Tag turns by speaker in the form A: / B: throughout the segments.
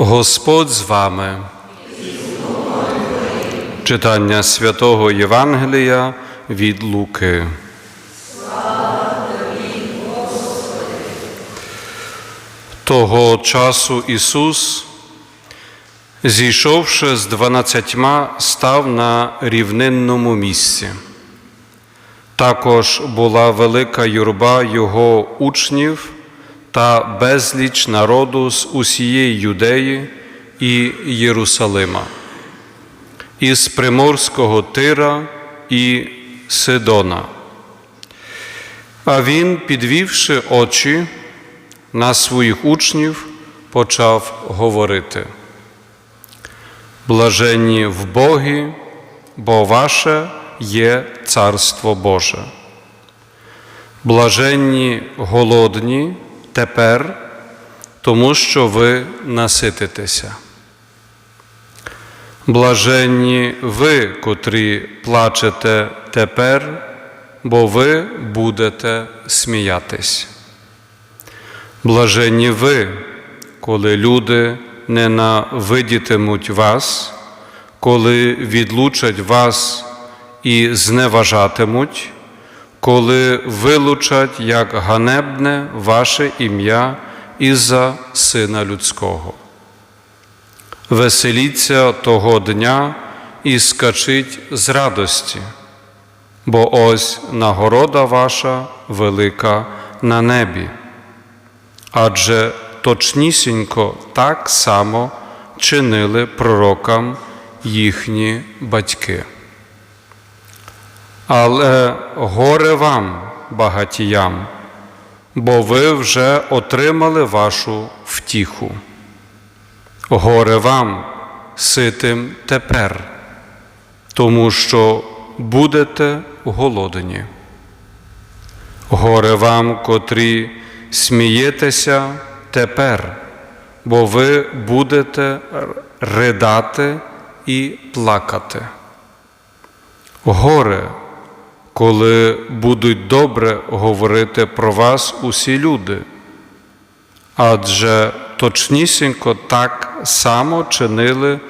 A: Господь з вами. Читання святого Євангелія від Луки. Того часу Ісус, зійшовши з дванадцятьма, став на рівнинному місці. Також була велика юрба Його учнів та безліч народу з усієї Юдеї і Єрусалима, із Приморського Тира і Сидона. А він, підвівши очі на своїх учнів, почав говорити. Блаженні в Богі, бо ваше є Царство Боже. Блаженні голодні тепер, тому що ви насититеся. Блаженні ви, котрі плачете тепер, бо ви будете сміятись. Блаженні ви, коли люди ненавидітимуть вас, коли відлучать вас і зневажатимуть, коли вилучать як ганебне ваше ім'я із-за Сина Людського. Веселіться того дня і скачіть з радості, бо ось нагорода ваша велика на небі. Адже точнісінько так само чинили пророкам їхні батьки. Але горе вам, багатіям, бо ви вже отримали вашу втіху. Горе вам, ситим тепер, тому що будете голодні. Горе вам, котрі смієтеся тепер, бо ви будете ридати і плакати. Горе, коли будуть добре говорити про вас усі люди, адже точнісінько так само чинили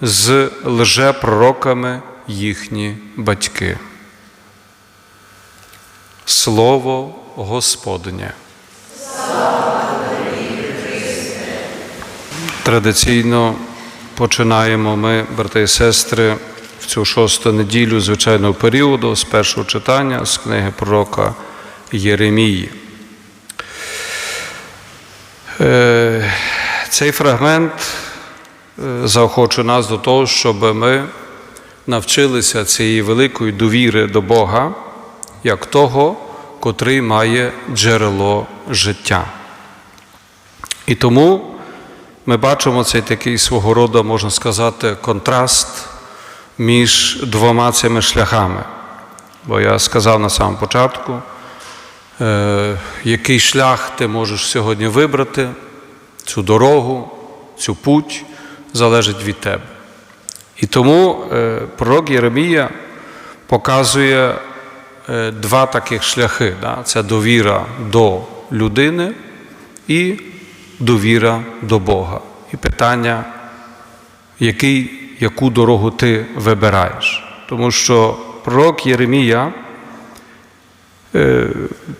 A: з лжепророками їхні батьки. Слово Господнє. Традиційно починаємо ми, брати і сестри, в цю шосту неділю звичайного періоду з першого читання з книги пророка Єремії. Е, Цей фрагмент е, заохочує нас до того, щоб ми навчилися цієї великої довіри до Бога, як того, котрий має джерело життя. І тому ми бачимо цей такий свого роду, можна сказати, контраст між двома цими шляхами. Бо я сказав на самому початку, е, який шлях ти можеш сьогодні вибрати, цю дорогу, цю путь залежить від тебе. І тому е, пророк Єремія показує е, два таких шляхи: це довіра до людини і довіра до Бога. І питання, який, яку дорогу ти вибираєш. Тому що пророк Єремія, е,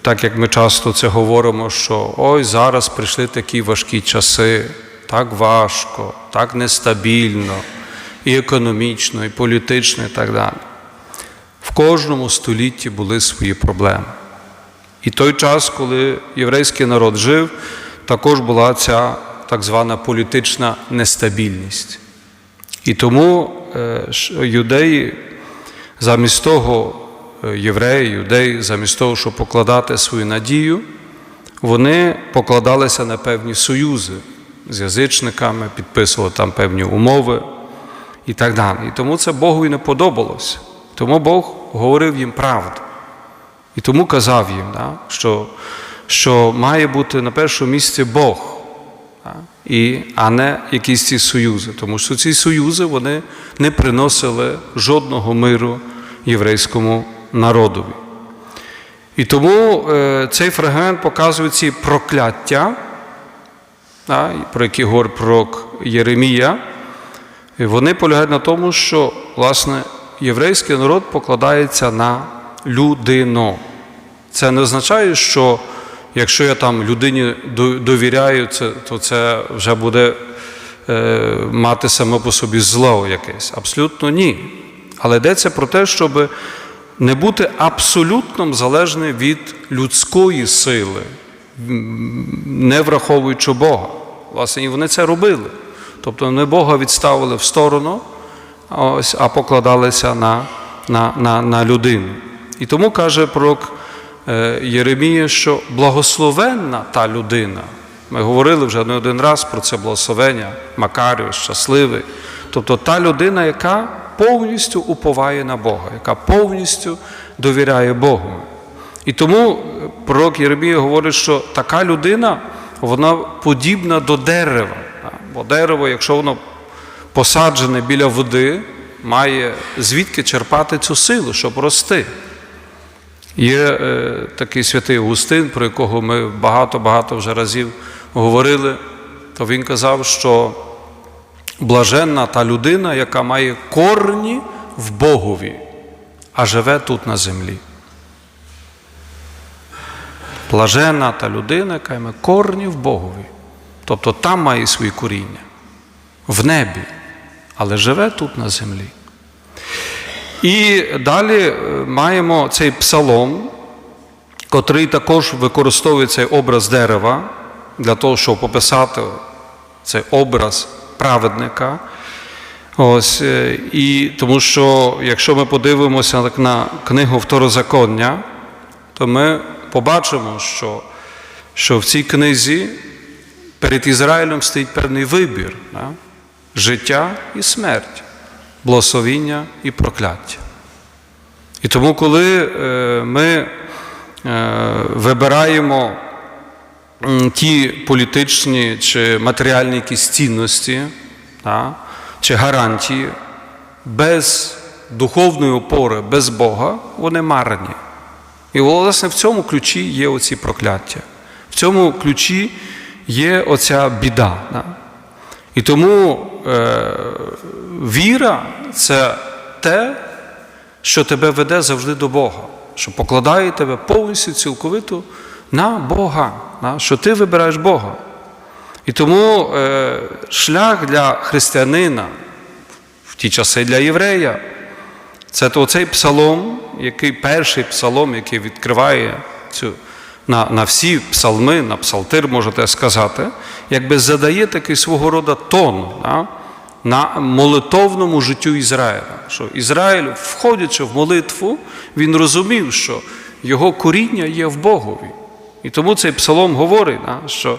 A: так як ми часто це говоримо, що ой, зараз прийшли такі важкі часи, так важко, так нестабільно, і економічно, і політично, і так далі. В кожному столітті були свої проблеми. І той час, коли єврейський народ жив, також була ця так звана політична нестабільність. І тому е, юдеї, замість того, е, євреї, юдеї, замість того, щоб покладати свою надію, вони покладалися на певні союзи з язичниками, підписували там певні умови і так далі. І тому це Богу і не подобалося. Тому Бог говорив їм правду. І тому казав їм, що що має бути на першому місці Бог, і, а не якісь ці союзи. Тому що ці союзи вони не приносили жодного миру єврейському народові. І тому е, цей фрагмент показує ці прокляття, про які говорить пророк Єремія, вони полягають на тому, що власне єврейський народ покладається на людину. Це не означає, що якщо я там людині довіряю, це, то це вже буде е, мати само по собі зло якесь. Абсолютно ні. Але йдеться про те, щоб не бути абсолютно залежним від людської сили, не враховуючи Бога. Власне, і вони це робили. Тобто вони Бога відставили в сторону, а покладалися на, на, на, на людину. І тому каже пророк Єремія, що благословенна та людина. Ми говорили вже не один раз про це благословення, Макаріо, щасливий. Тобто та людина, яка повністю уповає на Бога, яка повністю довіряє Богу. І тому пророк Єремія говорить, що така людина вона подібна до дерева. Бо дерево, якщо воно посаджене біля води, має звідки черпати цю силу, щоб рости. Є е, такий святий Августин, про якого ми багато-багато вже разів говорили, то він казав, що блаженна та людина, яка має корні в Богові, а живе тут на землі. Блаженна та людина, яка має корні в Богові. Тобто там має свої коріння, в небі, але живе тут на землі. І далі е, маємо цей псалом, котрий також використовує цей образ дерева для того, щоб описати цей образ праведника. Ось, е, і тому що якщо ми подивимося так на книгу Второзаконня, то ми побачимо, що, що в цій книзі перед Ізраїлем стоїть певний вибір да? життя і смерть, благословіння і прокляття. І тому, коли е, ми е, вибираємо ті політичні чи матеріальні якісь цінності, чи гарантії, без духовної опори, без Бога, вони марні. І, власне, в цьому ключі є оці прокляття. В цьому ключі є оця біда. Да? І тому е, віра це те, що тебе веде завжди до Бога, що покладає тебе повністю цілковито на Бога, да? що ти вибираєш Бога. І тому е, шлях для християнина в ті часи для єврея це то цей псалом, який перший псалом, який відкриває цю на, на всі псалми, на псалтир, можете сказати, якби задає такий свого роду тон да, на молитовному життю Ізраїля. Що Ізраїль, входячи в молитву, він розумів, що його коріння є в Богові. І тому цей псалом говорить, що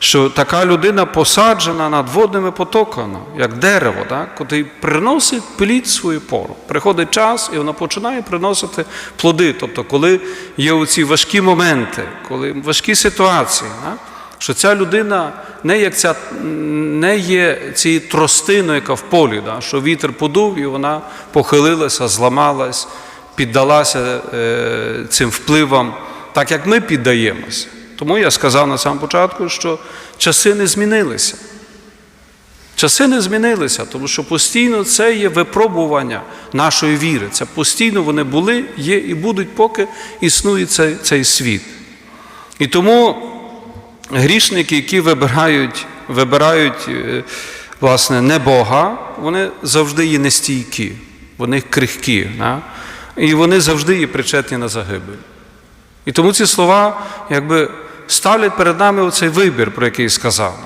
A: що така людина посаджена над водними потоками, як дерево, так, приносить плід свою пору. Приходить час, і вона починає приносити плоди. Тобто, коли є оці важкі моменти, коли важкі ситуації, що ця людина не як ця, не є цією тростиною, яка в полі, так, що вітер подув, і вона похилилася, зламалась, піддалася е, цим впливам, так як ми піддаємося. Тому я сказав на самому початку, що часи не змінилися. Часи не змінилися, тому що постійно це є випробування нашої віри. Це постійно вони були, є і будуть, поки існує цей, цей світ. І тому грішники, які вибирають, вибирають е, власне, не Бога, вони завжди є нестійкі, вони крихкі. Да? І вони завжди є причетні на загибель. І тому ці слова якби ставлять перед нами оцей вибір, про який сказав.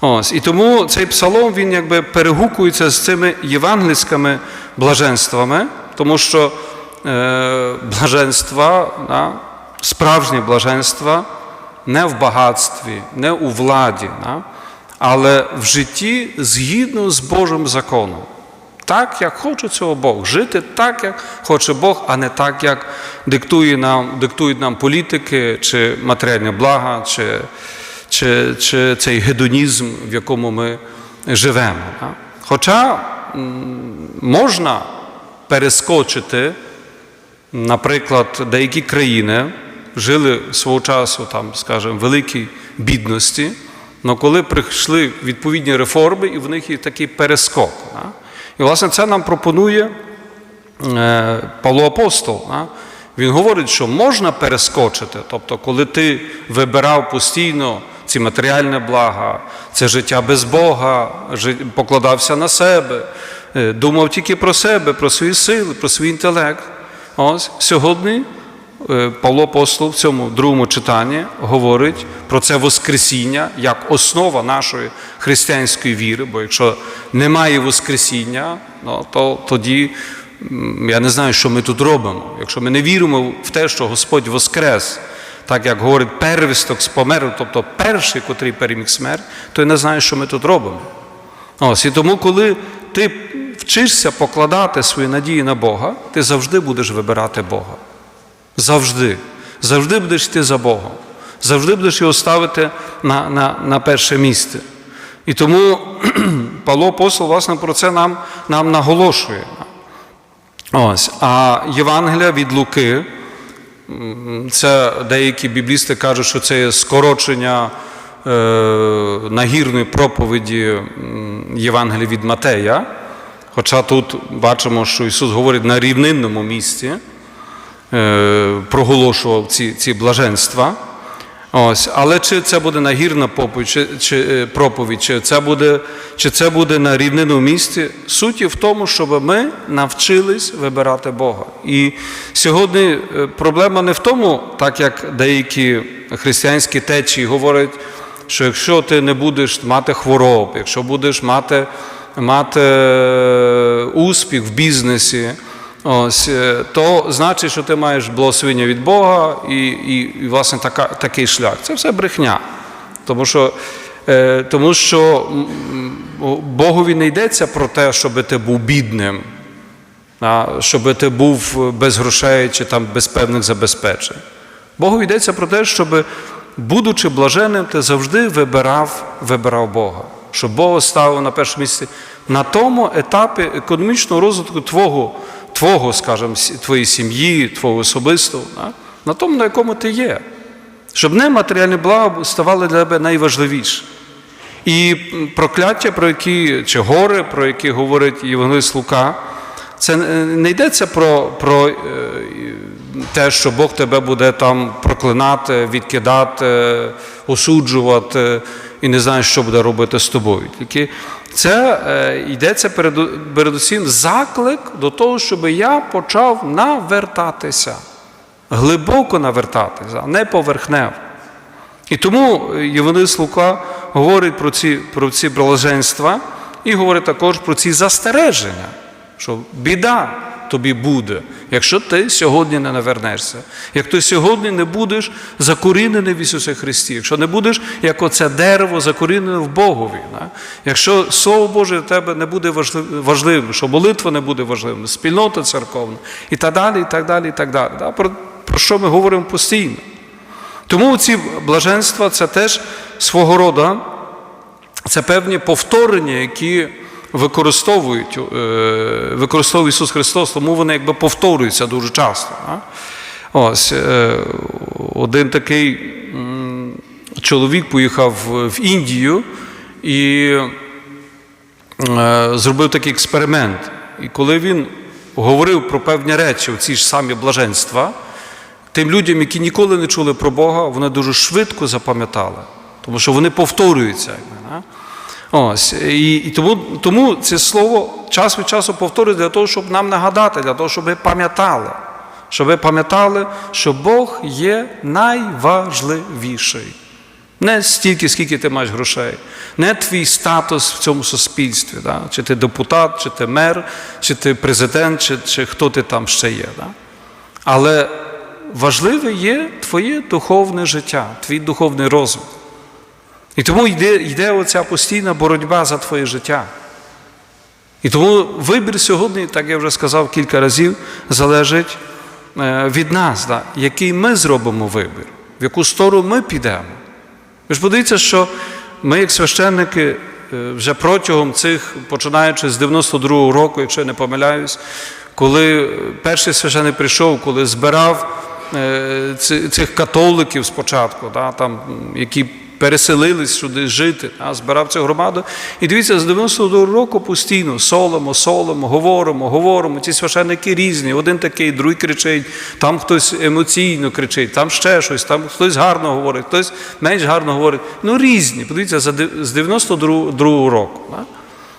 A: Ось. І тому цей псалом він якби перегукується з цими євангельськими блаженствами, тому що е, блаженства, да, справжні блаженства не в багатстві, не у владі, але в житті згідно з Божим законом. Так, як хоче цього Бог, жити так, як хоче Бог, а не так, як диктує нам, диктують нам політики, чи матеріальні блага, чи, чи, чи цей гедонізм, в якому ми живемо. Хоча можна перескочити, наприклад, деякі країни жили свого часу, там, скажімо, великій бідності, Але коли прийшли відповідні реформи, і в них є такий перескок. Да? І, власне, це нам пропонує е, Павло Апостол. Да? Він говорить, що можна перескочити. Тобто, коли ти вибирав постійно ці матеріальні блага, це життя без Бога, покладався на себе, е, думав тільки про себе, про свої сили, про свій інтелект. Ось сьогодні Павло Апостол в цьому другому читанні говорить про це Воскресіння як основа нашої християнської віри. Бо якщо немає Воскресіння, ну, то тоді я не знаю, що ми тут робимо. Якщо ми не віримо в те, що Господь Воскрес, так як говорить первісток з померу, тобто перший, котрий переміг смерть, то я не знаю, що ми тут робимо. Ось, і тому, коли ти вчишся покладати свої надії на Бога, ти завжди будеш вибирати Бога. Завжди. Завжди будеш йти за Богом. Завжди будеш його ставити на, на, на перше місце. І тому Павло Апостол, власне, про це нам, нам наголошує. Ось. А Євангелія від Луки, це деякі біблісти кажуть, що це є скорочення е, нагірної проповіді Євангелія від Матея. Хоча тут бачимо, що Ісус говорить на рівнинному місці, проголошував ці, ці блаженства. Ось, але чи це буде нагірна проповідь, чи, чи, е, проповідь, чи це буде, чи це буде на рівнинному місці, суть є в тому, щоб ми навчились вибирати Бога. І сьогодні е, проблема не в тому, так як деякі християнські течії говорять, що якщо ти не будеш мати хвороб, якщо будеш мати, мати е, успіх в бізнесі, Ось, е, то значить, що ти маєш благословення від Бога і, і, і власне, така, такий шлях. Це все брехня. Тому що, е, тому що Богові не йдеться про те, щоб ти був бідним, щоб ти був без грошей чи там без певних забезпечень. Богові йдеться про те, щоб, будучи блаженним, ти завжди вибирав, вибирав Бога. Щоб Бога ставив на перше місце на тому етапі економічного розвитку твого, твого скажімо, твоєї сім'ї, твого особистого, на тому, на якому ти є. Щоб не матеріальні блага ставали для тебе найважливіше. І прокляття, про які, чи гори, про які говорить Євангелист Лука, це е, не йдеться про, про е, те, що Бог тебе буде там проклинати, відкидати, осуджувати і не знає, що буде робити з тобою. Тільки це е, йдеться переду- передусім заклик до того, щоб я почав навертатися, глибоко навертатися, не поверхнево. І тому Євангелист Лука говорить про ці, про ці блаженства і говорить також про ці застереження, що біда тобі буде, якщо ти сьогодні не навернешся, як ти сьогодні не будеш закорінений в Ісусі Христі, якщо не будеш, як оце дерево, закорінене в Богові, якщо Слово Боже для тебе не буде важливим, що молитва не буде важливим, спільнота церковна і так далі, і так далі, і так далі. Да? Про, про що ми говоримо постійно. Тому ці блаженства це теж свого роду, це певні повторення, які використовують, е, використовує Ісус Христос, тому вони якби повторюються дуже часто. Ось е, один такий чоловік поїхав в Індію і е, зробив такий експеримент. І коли він говорив про певні речі, ці ж самі блаженства, тим людям, які ніколи не чули про Бога, вони дуже швидко запам'ятали, тому що вони повторюються. Ось, і, і тому, тому це слово час від часу повторюється для того, щоб нам нагадати, для того, щоб ви пам'ятали. Щоб ви пам'ятали, що Бог є найважливіший. Не стільки, скільки ти маєш грошей, не твій статус в цьому суспільстві, да? чи ти депутат, чи ти мер, чи ти президент, чи, чи хто ти там ще є. Да? Але важливе є твоє духовне життя, твій духовний розум. І тому йде, йде оця постійна боротьба за твоє життя. І тому вибір сьогодні, так я вже сказав кілька разів, залежить е, від нас, да? який ми зробимо вибір, в яку сторону ми підемо. Ви ж подивіться, що ми, як священники, е, вже протягом цих, починаючи з 92-го року, якщо я не помиляюсь, коли перший священник прийшов, коли збирав е, цих католиків спочатку, да, там, які переселились сюди жити, а, збирав цю громаду. І дивіться, з 92 року постійно солимо, солимо, говоримо, говоримо. Ці священники різні. Один такий, другий кричить, там хтось емоційно кричить, там ще щось, там хтось гарно говорить, хтось менш гарно говорить. Ну, різні. Подивіться, з 92 року.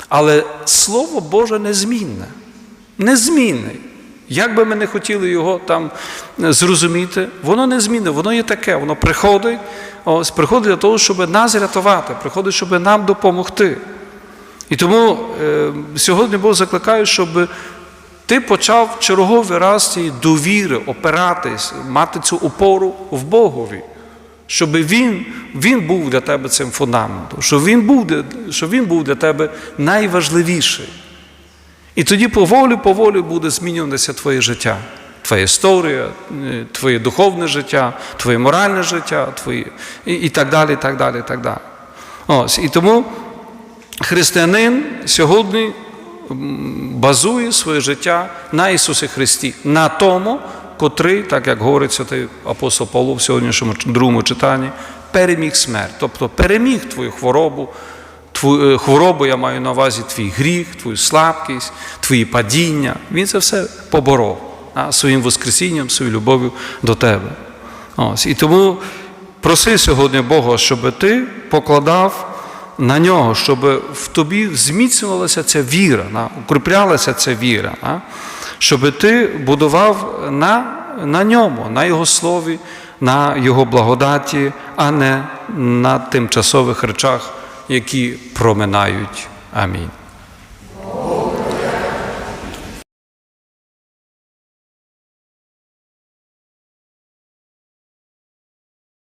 A: Але Слово Боже незмінне. Незмінне. Як би ми не хотіли його там е, зрозуміти, воно не незмінне, воно є таке, воно приходить, ось приходить для того, щоб нас рятувати, приходить, щоб нам допомогти. І тому е, сьогодні Бог закликає, щоб ти почав черговий раз цієї довіри опиратись, мати цю опору в Богові. Щоб він, він був для тебе цим фундаментом, щоб він був, щоб він був для тебе найважливіший. І тоді поволі буде змінюватися твоє життя, твоя історія, е, твоє духовне життя, твоє моральне життя, твої, і, і так далі, і так далі, і так далі. Ось, і тому християнин сьогодні базує своє життя на Ісусі Христі, на тому, котрий, так як говорить святий апостол Павло в сьогоднішньому другому читанні, переміг смерть, тобто переміг твою хворобу, Твою хворобу я маю на увазі твій гріх, твою слабкість, твої падіння. Він це все поборов а, своїм воскресінням, своєю любов'ю до тебе. Ось. І тому проси сьогодні Бога, щоб ти покладав на нього, щоб в тобі зміцнювалася ця віра, на, укріплялася ця віра, а, щоб ти будував на, на ньому, на Його слові, на Його благодаті, а не на тимчасових речах, які проминають. Амінь.